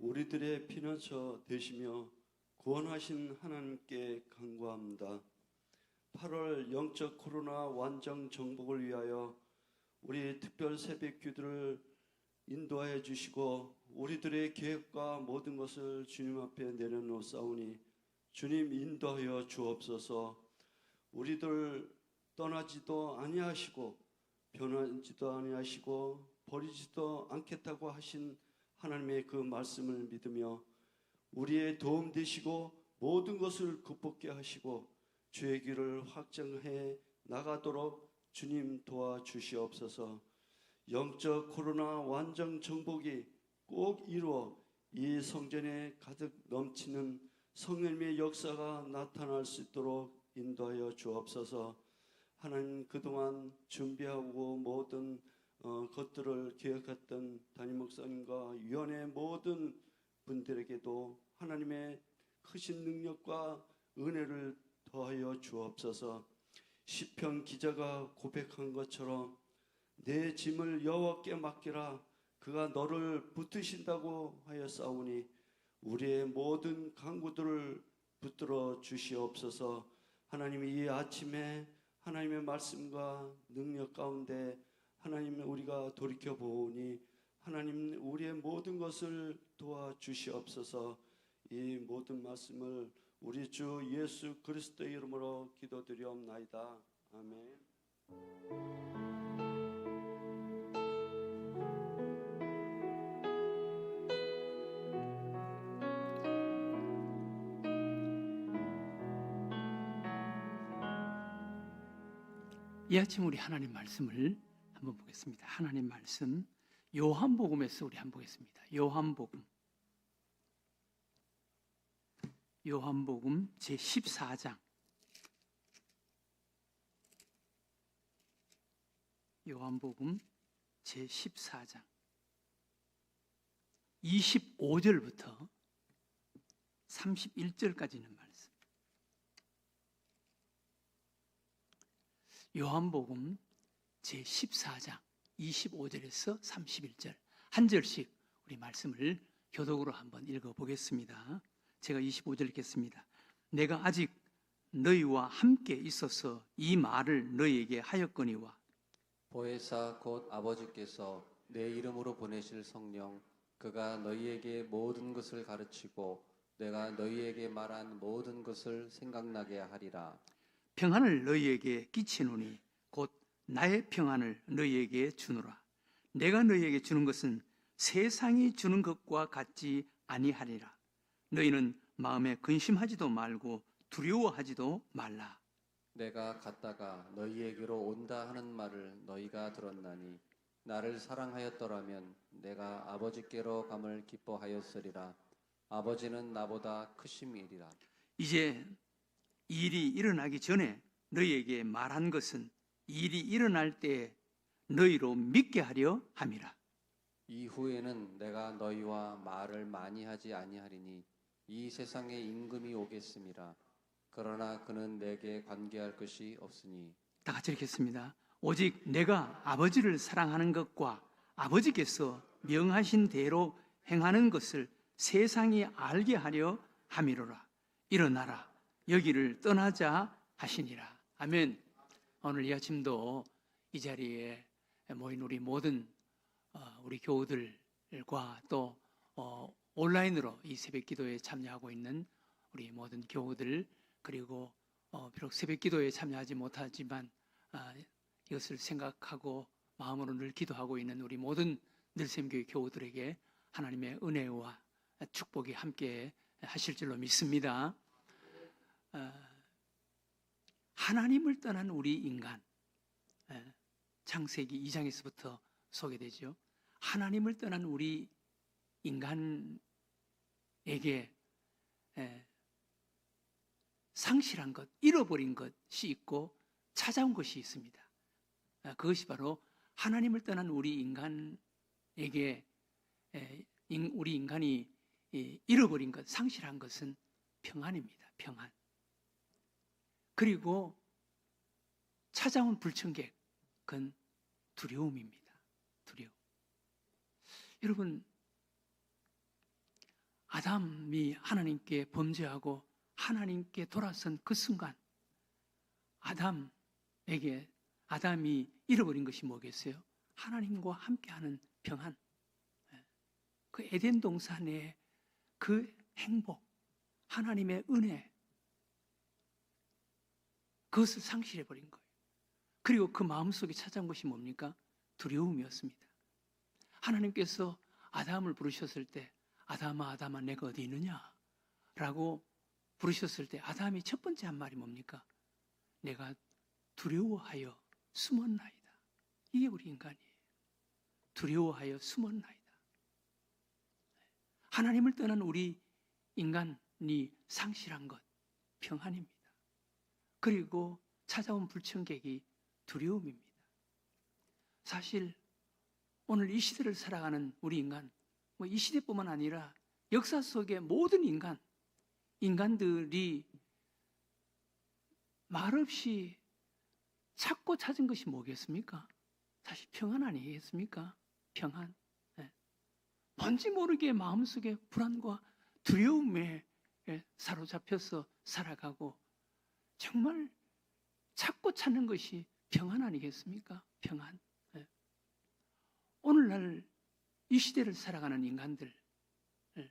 우리들의 피난처 되시며 구원하신 하나님께 간구합니다. 8월 영적 코로나 완전 정복을 위하여 우리 특별 새벽 기도를 인도하여 주시고 우리들의 계획과 모든 것을 주님 앞에 내려놓사오니 주님 인도하여 주옵소서. 우리들 떠나지도 아니하시고 변하지도 아니하시고 버리지도 않겠다고 하신 하나님의 그 말씀을 믿으며 우리의 도움 되시고 모든 것을 극복케 하시고 주의 길을 확정해 나가도록 주님 도와주시옵소서. 영적 코로나 완전 정복이 꼭 이루어 이 성전에 가득 넘치는 성령님의 역사가 나타날 수 있도록 인도하여 주옵소서. 하나님 그동안 준비하고 모든 어, 것들을 기획했던 담임 목사님과 위원회 모든 분들에게도 하나님의 크신 능력과 은혜를 더하여 주옵소서. 시편 기자가 고백한 것처럼 내 짐을 여호와께 맡기라 그가 너를 붙드신다고 하여 싸우니 우리의 모든 강구들을 붙들어 주시옵소서. 하나님이 이 아침에 하나님의 말씀과 능력 가운데 하나님 우리가 돌이켜 보니 하나님 우리의 모든 것을 도와 주시옵소서. 이 모든 말씀을 우리 주 예수 그리스도의 이름으로 기도드리옵나이다. 아멘. 이 아침 우리 하나님 말씀을 한번 보겠습니다. 하나님 말씀 요한복음에서 우리 한번 보겠습니다. 요한복음 요한복음 제 14장 요한복음 제 14장 25절부터 31절까지 있는 말씀. 요한복음 제 14장 25절에서 31절 한 절씩 우리 말씀을 교독으로 한번 읽어 보겠습니다. 제가 25절 읽겠습니다. 내가 아직 너희와 함께 있어서 이 말을 너희에게 하였거니와 보혜사 곧 아버지께서 내 이름으로 보내실 성령 그가 너희에게 모든 것을 가르치고 내가 너희에게 말한 모든 것을 생각나게 하리라 평안을 너희에게 끼치노니 곧 나의 평안을 너희에게 주노라. 내가 너희에게 주는 것은 세상이 주는 것과 같지 아니하리라. 너희는 마음에 근심하지도 말고 두려워하지도 말라. 내가 갔다가 너희에게로 온다 하는 말을 너희가 들었나니 나를 사랑하였더라면 내가 아버지께로 감을 기뻐하였으리라 아버지는 나보다 크심이리라 이제 일이 일어나기 전에 너희에게 말한 것은 일이 일어날 때 너희로 믿게 하려 함이라. 이후에는 내가 너희와 말을 많이 하지 아니하리니 이 세상에 임금이 오겠음이라 그러나 그는 내게 관계할 것이 없으니 다 같이 읽겠습니다. 오직 내가 아버지를 사랑하는 것과 아버지께서 명하신 대로 행하는 것을 세상이 알게 하려 함이로라. 일어나라. 여기를 떠나자 하시니라. 아멘. 오늘 이 아침도 이 자리에 모인 우리 모든 어, 우리 교우들과 또 어, 온라인으로 이 새벽 기도에 참여하고 있는 우리 모든 교우들 그리고 어, 비록 새벽 기도에 참여하지 못하지만 아, 이것을 생각하고 마음으로 늘 기도하고 있는 우리 모든 늘샘교회 교우들에게 하나님의 은혜와 축복이 함께 하실 줄로 믿습니다. 아, 하나님을 떠난 우리 인간 예, 창세기 2장에서부터 소개되죠. 하나님을 떠난 우리 인간에게 예, 상실한 것, 잃어버린 것이 있고 찾아온 것이 있습니다. 아, 그것이 바로 하나님을 떠난 우리 인간에게 에, 인- 우리 인간이 이, 잃어버린 것, 상실한 것은 평안입니다. 평안. 그리고 찾아온 불청객, 그건 두려움입니다. 두려움. 여러분, 아담이 하나님께 범죄하고 하나님께 돌아선 그 순간 아담에게 아담이 잃어버린 것이 뭐겠어요? 하나님과 함께하는 평안. 예. 그 에덴 동산의 그 행복, 하나님의 은혜, 그것을 상실해 버린 거예요. 그리고 그 마음속에 찾아온 것이 뭡니까? 두려움이었습니다. 하나님께서 아담을 부르셨을 때 아담아 아담아 내가 어디 있느냐? 라고 부르셨을 때 아담이 첫 번째 한 말이 뭡니까? 내가 두려워하여 숨었나이다. 이게 우리 인간이에요. 두려워하여 숨었나이다. 하나님을 떠난 우리 인간이 상실한 것 평안입니다. 그리고 찾아온 불청객이 두려움입니다. 사실 오늘 이 시대를 살아가는 우리 인간, 뭐 이 시대뿐만 아니라 역사 속의 모든 인간, 인간들이 말없이 찾고 찾은 것이 뭐겠습니까? 사실 평안 아니겠습니까? 평안. 예. 뭔지 모르게 마음속에 불안과 두려움에 예, 사로잡혀서 살아가고 정말 찾고 찾는 것이 평안 아니겠습니까? 평안. 예. 오늘날 이 시대를 살아가는 인간들 예,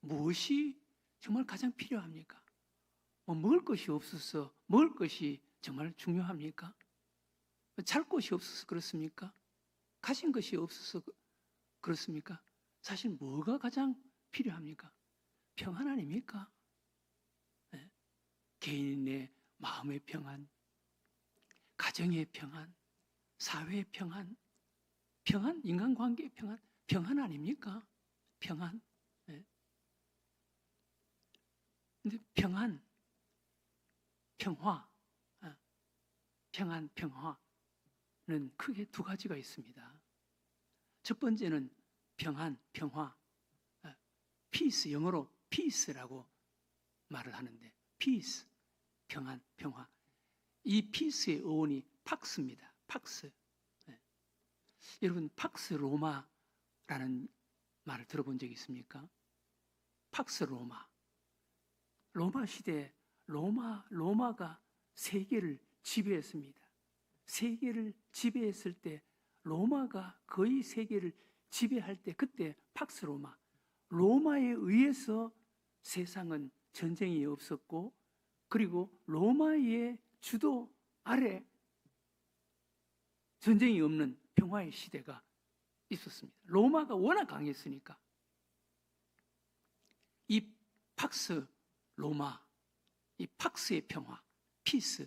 무엇이 정말 가장 필요합니까? 뭐 먹을 것이 없어서 먹을 것이 정말 중요합니까? 잘 곳이 없어서 그렇습니까? 가진 것이 없어서 그- 그렇습니까? 사실 뭐가 가장 필요합니까? 평안 아닙니까? 예? 개인의 마음의 평안, 가정의 평안, 사회의 평안, 평안, 인간관계의 평안, 평안 아닙니까? 평안. 예. 근데 평안, 평화, 아, 평안, 평화는 크게 두 가지가 있습니다. 첫 번째는 평안, 평화, 아, peace, 영어로 peace라고 말을 하는데, peace, 평안, 평화. 이 peace의 어원이 팍스입니다. 팍스. 네. 여러분, 팍스 로마라는 말을 들어본 적 있습니까? 팍스 로마. 로마 시대 로마 로마가 세계를 지배했습니다. 세계를 지배했을 때 로마가 거의 세계를 지배할 때 그때 팍스 로마 로마에 의해서 세상은 전쟁이 없었고 그리고 로마의 주도 아래 전쟁이 없는 평화의 시대가 있었습니다. 로마가 워낙 강했으니까 이 팍스 로마 이 팍스의 평화, 피스,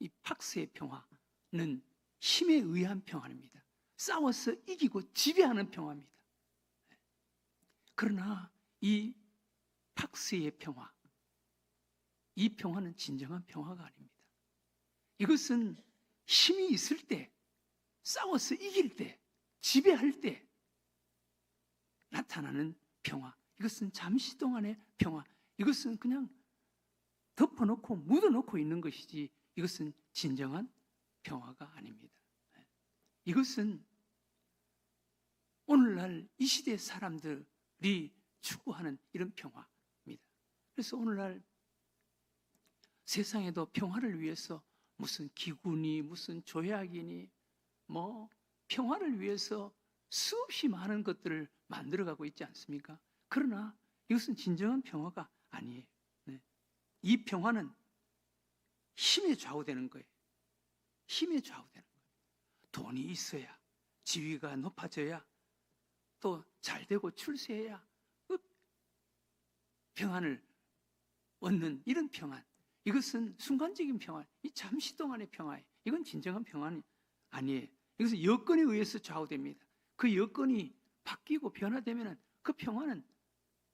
이 팍스의 평화는 힘에 의한 평화입니다. 싸워서 이기고 지배하는 평화입니다. 그러나 이 팍스의 평화, 이 평화는 진정한 평화가 아닙니다. 이것은 힘이 있을 때, 싸워서 이길 때, 지배할 때 나타나는 평화. 이것은 잠시 동안의 평화. 이것은 그냥 덮어놓고 묻어놓고 있는 것이지 이것은 진정한 평화가 아닙니다. 이것은 오늘날 이 시대 사람들이 추구하는 이런 평화입니다. 그래서 오늘날 세상에도 평화를 위해서 무슨 기군이 무슨 조약이니 뭐 평화를 위해서 수없이 많은 것들을 만들어가고 있지 않습니까? 그러나 이것은 진정한 평화가 아니에요. 이 평화는 힘에 좌우되는 거예요. 힘에 좌우되는 거예요. 돈이 있어야, 지위가 높아져야, 또 잘 되고 출세해야 그 평안을 얻는 이런 평안. 이것은 순간적인 평안, 이 잠시 동안의 평화예요. 이건 진정한 평안이 아니에요. 이것은 여건에 의해서 좌우됩니다. 그 여건이 바뀌고 변화되면 그 평화는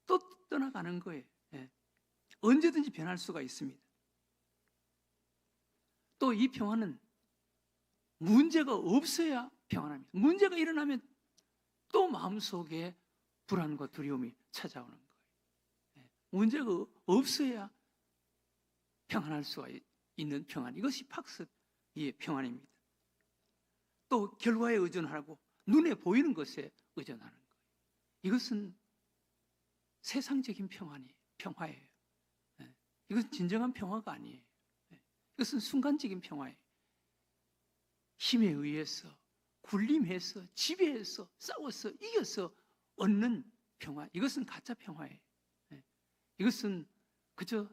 또 떠나가는 거예요. 예. 언제든지 변할 수가 있습니다. 또 이 평화는 문제가 없어야 평안합니다. 문제가 일어나면 또 마음속에 불안과 두려움이 찾아오는 거예요. 예. 문제가 없어야 평안할 수가 있는 평안. 이것이 팍스의 평안입니다. 또 결과에 의존하고 눈에 보이는 것에 의존하는 거예요. 이것은 세상적인 평안이 평화예요. 예. 이것은 진정한 평화가 아니에요. 예. 이것은 순간적인 평화예요. 힘에 의해서 굴림해서 지배해서 싸워서 이겨서 얻는 평화. 이것은 가짜 평화예요. 예. 이것은 그저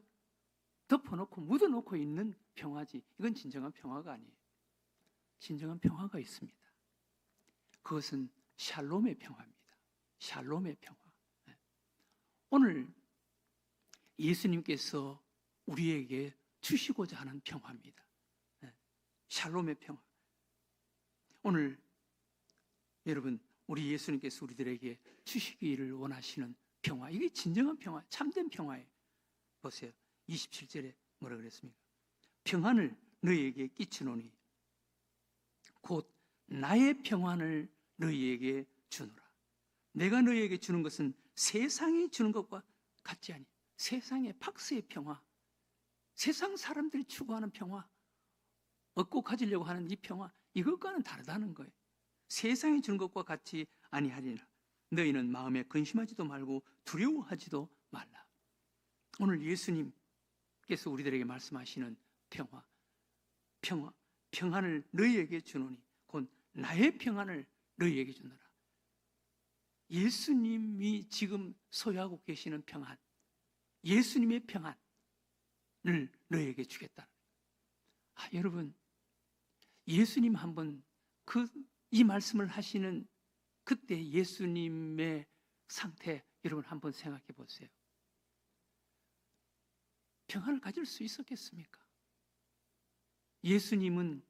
덮어놓고 묻어놓고 있는 평화지. 이건 진정한 평화가 아니에요. 진정한 평화가 있습니다. 그것은 샬롬의 평화입니다. 샬롬의 평화. 예. 오늘 예수님께서 우리에게 주시고자 하는 평화입니다. 예. 샬롬의 평화. 오늘 여러분 우리 예수님께서 우리들에게 주시기를 원하시는 평화. 이게 진정한 평화, 참된 평화예요. 보세요. 27절에 뭐라 그랬습니까? 평안을 너희에게 끼치노니 곧 나의 평안을 너희에게 주노라. 내가 너희에게 주는 것은 세상이 주는 것과 같지 아니. 세상의 팍스의 평화, 세상 사람들이 추구하는 평화, 얻고 가지려고 하는 이 평화, 이것과는 다르다는 거예요. 세상이 주는 것과 같이 아니하리라. 너희는 마음에 근심하지도 말고 두려워하지도 말라. 오늘 예수님 께서 우리들에게 말씀하시는 평화, 평화, 평안을 너희에게 주노니 곧 나의 평안을 너희에게 주노라. 예수님이 지금 소유하고 계시는 평안, 예수님의 평안을 너희에게 주겠다. 아, 여러분, 예수님 한번 그 이 말씀을 하시는 그때 예수님의 상태 여러분 한번 생각해 보세요. 평안을 가질 수 있었겠습니까? 예수님은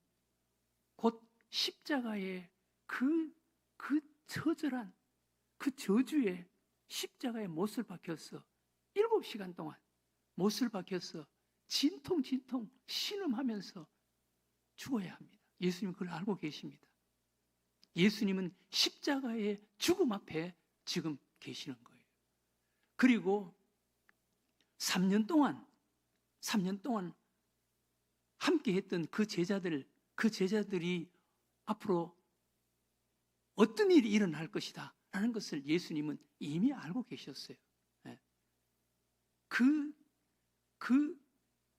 곧 십자가의 그, 그 처절한 그 저주에 십자가에 못을 박혀서 일곱 시간 동안 못을 박혀서 진통 진통 신음하면서 죽어야 합니다. 예수님 그걸 알고 계십니다. 예수님은 십자가의 죽음 앞에 지금 계시는 거예요. 그리고 3년 동안 3년 동안 함께 했던 그 제자들 그 제자들이 앞으로 어떤 일이 일어날 것이다 라는 것을 예수님은 이미 알고 계셨어요. 예. 그, 그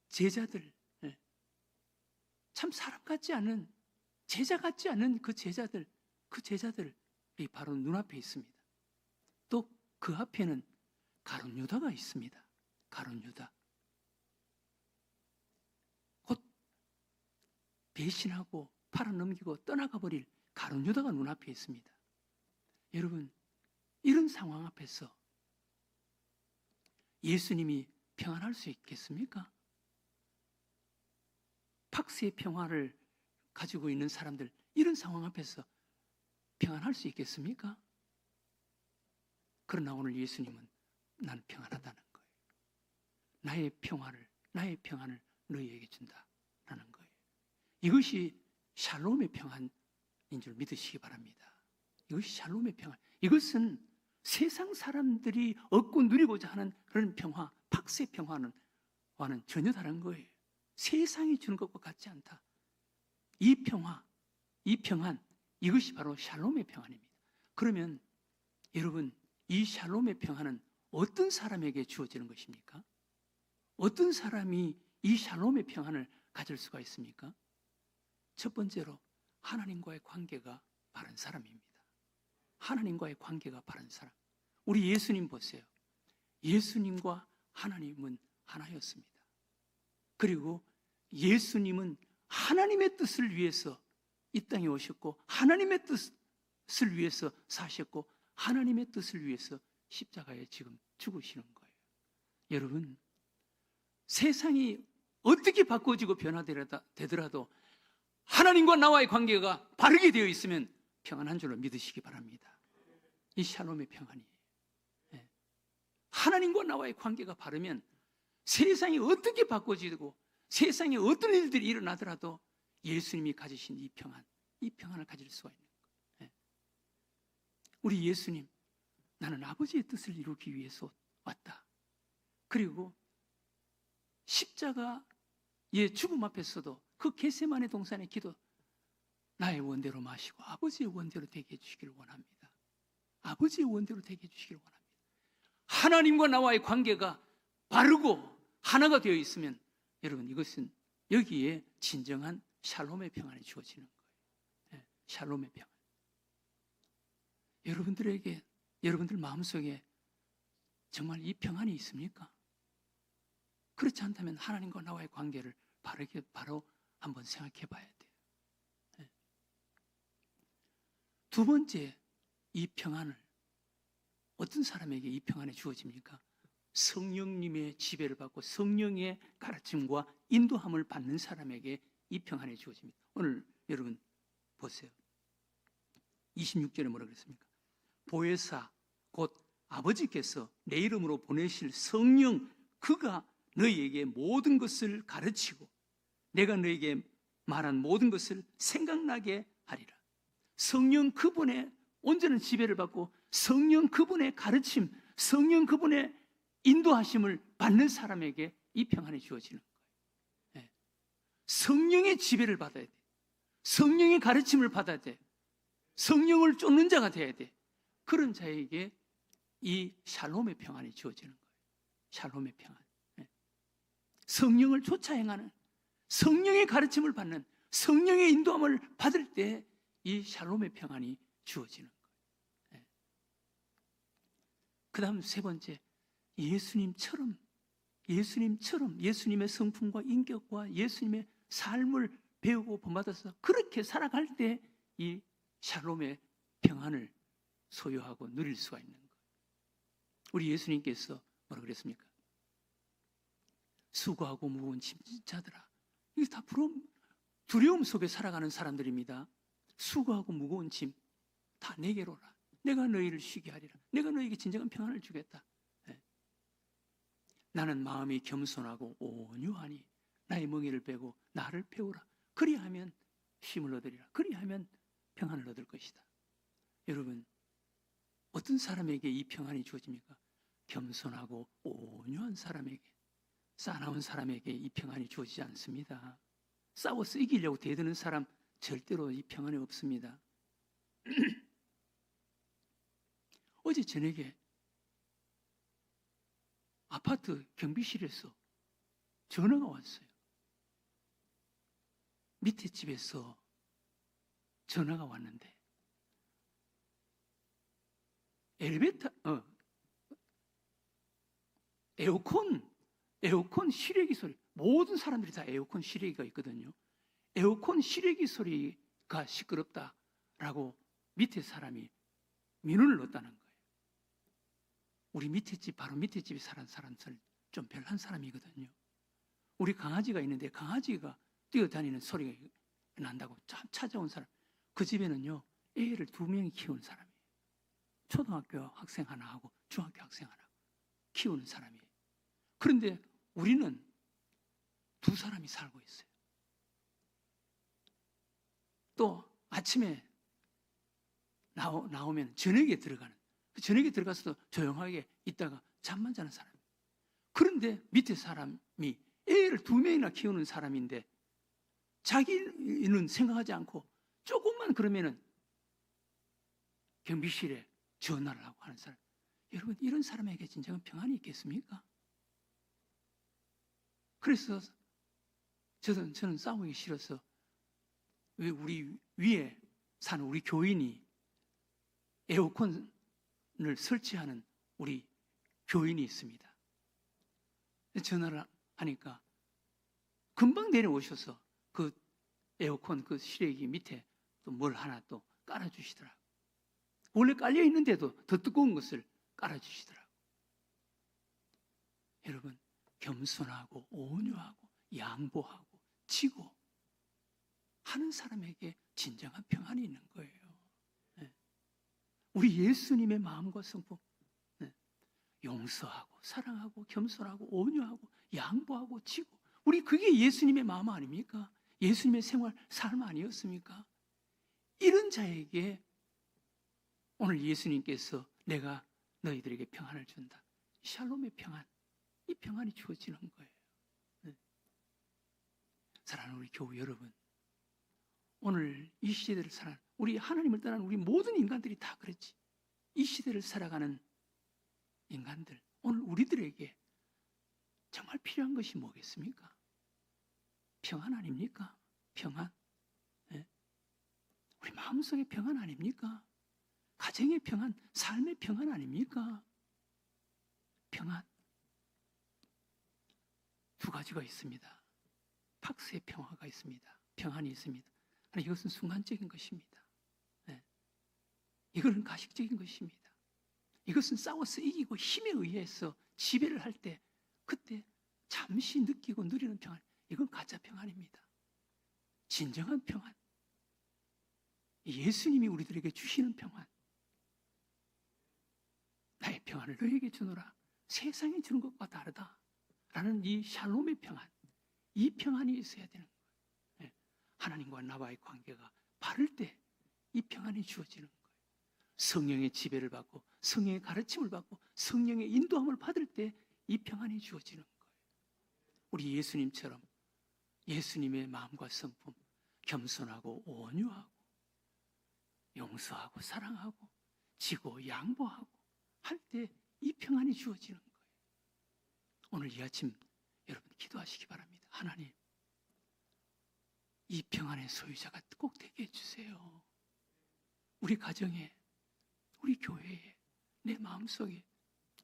제자들, 예. 참 사람 같지 않은, 제자 같지 않은 그 제자들, 그 제자들이 바로 눈앞에 있습니다. 또 그 앞에는 가론 유다가 있습니다. 가론 유다. 곧 배신하고 팔아넘기고 떠나가 버릴 가론 유다가 눈앞에 있습니다. 여러분, 이런 상황 앞에서 예수님이 평안할 수 있겠습니까? 팍스의 평화를 가지고 있는 사람들, 이런 상황 앞에서 평안할 수 있겠습니까? 그러나 오늘 예수님은 나는 평안하다는 거예요. 나의 평화를, 나의 평안을 너희에게 준다라는 거예요. 이것이 샬롬의 평안인 줄 믿으시기 바랍니다. 이것이 샬롬의 평안. 이것은 세상 사람들이 얻고 누리고자 하는 그런 평화, 팍스의 평화는 와는 전혀 다른 거예요. 세상이 주는 것과 같지 않다. 이 평화, 이 평안, 이것이 바로 샬롬의 평안입니다. 그러면 여러분, 이 샬롬의 평안은 어떤 사람에게 주어지는 것입니까? 어떤 사람이 이 샬롬의 평안을 가질 수가 있습니까? 첫 번째로 하나님과의 관계가 바른 사람입니다. 하나님과의 관계가 바른 사람. 우리 예수님 보세요. 예수님과 하나님은 하나였습니다. 그리고 예수님은 하나님의 뜻을 위해서 이 땅에 오셨고 하나님의 뜻을 위해서 사셨고 하나님의 뜻을 위해서 십자가에 지금 죽으시는 거예요. 여러분, 세상이 어떻게 바꿔지고 변화되더라도 하나님과 나와의 관계가 바르게 되어 있으면 평안한 줄로 믿으시기 바랍니다. 이 샬롬의 평안이. 예. 하나님과 나와의 관계가 바르면 세상이 어떻게 바꿔지고 세상에 어떤 일들이 일어나더라도 예수님이 가지신 이 평안, 이 평안을 가질 수가 있는 거예요. 예. 우리 예수님, 나는 아버지의 뜻을 이루기 위해서 왔다. 그리고 십자가의 죽음 앞에서도 그 겟세만의 동산의 기도 나의 원대로 마시고 아버지의 원대로 되게 해주시기를 원합니다. 아버지의 원대로 되게 해주시기를 원합니다. 하나님과 나와의 관계가 바르고 하나가 되어 있으면 여러분 이것은 여기에 진정한 샬롬의 평안이 주어지는 거예요. 예, 샬롬의 평안. 여러분들에게 여러분들 마음속에 정말 이 평안이 있습니까? 그렇지 않다면 하나님과 나와의 관계를 바르게 바로 한번 생각해 봐야 돼요. 예. 두 번째 이 평안을 어떤 사람에게 이 평안이 주어집니까? 성령님의 지배를 받고 성령의 가르침과 인도함을 받는 사람에게 이 평안이 주어집니다. 오늘 여러분 보세요. 26절에 뭐라 그랬습니까? 보혜사 곧 아버지께서 내 이름으로 보내실 성령 그가 너희에게 모든 것을 가르치고 내가 너희에게 말한 모든 것을 생각나게 하리라. 성령 그분의 온전한 지배를 받고 성령 그분의 가르침, 성령 그분의 인도하심을 받는 사람에게 이 평안이 주어지는 거예요. 예. 성령의 지배를 받아야 돼. 성령의 가르침을 받아야 돼. 성령을 쫓는 자가 돼야 돼. 그런 자에게 이 샬롬의 평안이 주어지는 거예요. 샬롬의 평안. 예. 성령을 쫓아 행하는 성령의 가르침을 받는 성령의 인도함을 받을 때 이 샬롬의 평안이 주어지는 거예요. 그 다음 세 번째, 예수님처럼, 예수님처럼 예수님의 성품과 인격과 예수님의 삶을 배우고 본받아서 그렇게 살아갈 때 이 샬롬의 평안을 소유하고 누릴 수가 있는 거예요. 우리 예수님께서 뭐라 그랬습니까? 수고하고 무거운 짐 자들아. 이게 다 부러움, 두려움 속에 살아가는 사람들입니다. 수고하고 무거운 짐 다 내게로라. 내가 너희를 쉬게 하리라. 내가 너희에게 진정한 평안을 주겠다. 예. 나는 마음이 겸손하고 온유하니 나의 멍에를 빼고 나를 배우라. 그리하면 쉼을 얻으리라. 그리하면 평안을 얻을 것이다. 여러분, 어떤 사람에게 이 평안이 주어집니까? 겸손하고 온유한 사람에게, 싸나운 사람에게 이 평안이 주어지지 않습니다. 싸워서 이기려고 대드는 사람 절대로 이 평안이 없습니다. 어제 저녁에 아파트 경비실에서 전화가 왔어요. 밑에 집에서 전화가 왔는데 엘리베이터 어, 에어컨 에어컨 실외기 소리 모든 사람들이 다 에어컨 실외기가 있거든요. 에어컨 실외기 소리가 시끄럽다라고 밑에 사람이 민원을 넣었다는 거예요. 우리 밑에 집 바로 밑에 집에 사는 사람들 좀 별난 사람이거든요. 우리 강아지가 있는데 강아지가 뛰어다니는 소리가 난다고 참 찾아온 사람. 그 집에는요 애를 두 명이 키우는 사람이에요. 초등학교 학생 하나 하고 중학교 학생 하나 키우는 사람이에요. 그런데 우리는 두 사람이 살고 있어요. 또 아침에 나오, 나오면 저녁에 들어가는 그 저녁에 들어가서도 조용하게 있다가 잠만 자는 사람. 그런데 밑에 사람이 애를 두 명이나 키우는 사람인데 자기는 생각하지 않고 조금만 그러면은 경비실에 전화를 하고 하는 사람. 여러분 이런 사람에게 진정한 평안이 있겠습니까? 그래서 저는 저는 싸우기 싫어서 왜 우리 위에 사는 우리 교인이 에어컨을 설치하는 우리 교인이 있습니다. 전화를 하니까 금방 내려오셔서 그 에어컨 그 실외기 밑에 또 뭘 하나 또 깔아주시더라고. 원래 깔려 있는데도 더 뜨거운 것을 깔아주시더라고. 여러분 겸손하고 온유하고 양보하고 지고 하는 사람에게 진정한 평안이 있는 거예요. 네. 우리 예수님의 마음과 성품 네. 용서하고 사랑하고 겸손하고 온유하고 양보하고 지고 우리 그게 예수님의 마음 아닙니까? 예수님의 생활 삶 아니었습니까? 이런 자에게 오늘 예수님께서 내가 너희들에게 평안을 준다. 샬롬의 평안. 이 평안이 주어지는 거예요. 네. 사랑하는 우리 교우 여러분. 오늘 이 시대를 살아 우리 하나님을 떠난 우리 모든 인간들이 다 그랬지. 이 시대를 살아가는 인간들, 오늘 우리들에게 정말 필요한 것이 뭐겠습니까? 평안 아닙니까? 평안. 예? 우리 마음속의 평안 아닙니까? 가정의 평안, 삶의 평안 아닙니까? 평안. 두 가지가 있습니다. 박스의 평화가 있습니다. 평안이 있습니다. 그러나 이것은 순간적인 것입니다. 네. 이거는 가식적인 것입니다. 이것은 싸워서 이기고 힘에 의해서 지배를 할 때 그때 잠시 느끼고 누리는 평안. 이건 가짜 평안입니다. 진정한 평안. 예수님이 우리들에게 주시는 평안. 나의 평안을 너에게 주노라. 세상에 주는 것과 다르다. 라는 이 샬롬의 평안. 이 평안이 있어야 되는 거예요. 예. 하나님과 나와의 관계가 바를 때 이 평안이 주어지는 거예요. 성령의 지배를 받고 성령의 가르침을 받고 성령의 인도함을 받을 때 이 평안이 주어지는 거예요. 우리 예수님처럼 예수님의 마음과 성품 겸손하고 온유하고 용서하고 사랑하고 지고 양보하고 할 때 이 평안이 주어지는 거예요. 오늘 이 아침 여러분 기도하시기 바랍니다. 하나님, 이 평안의 소유자가 꼭 되게 해주세요. 우리 가정에, 우리 교회에, 내 마음속에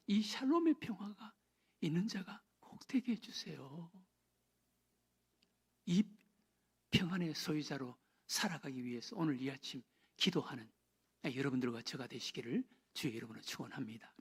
이 샬롬의 평화가 있는 자가 꼭 되게 해주세요. 이 평안의 소유자로 살아가기 위해서 오늘 이 아침 기도하는 여러분들과 저가 되시기를 주의 이름으로 축원합니다.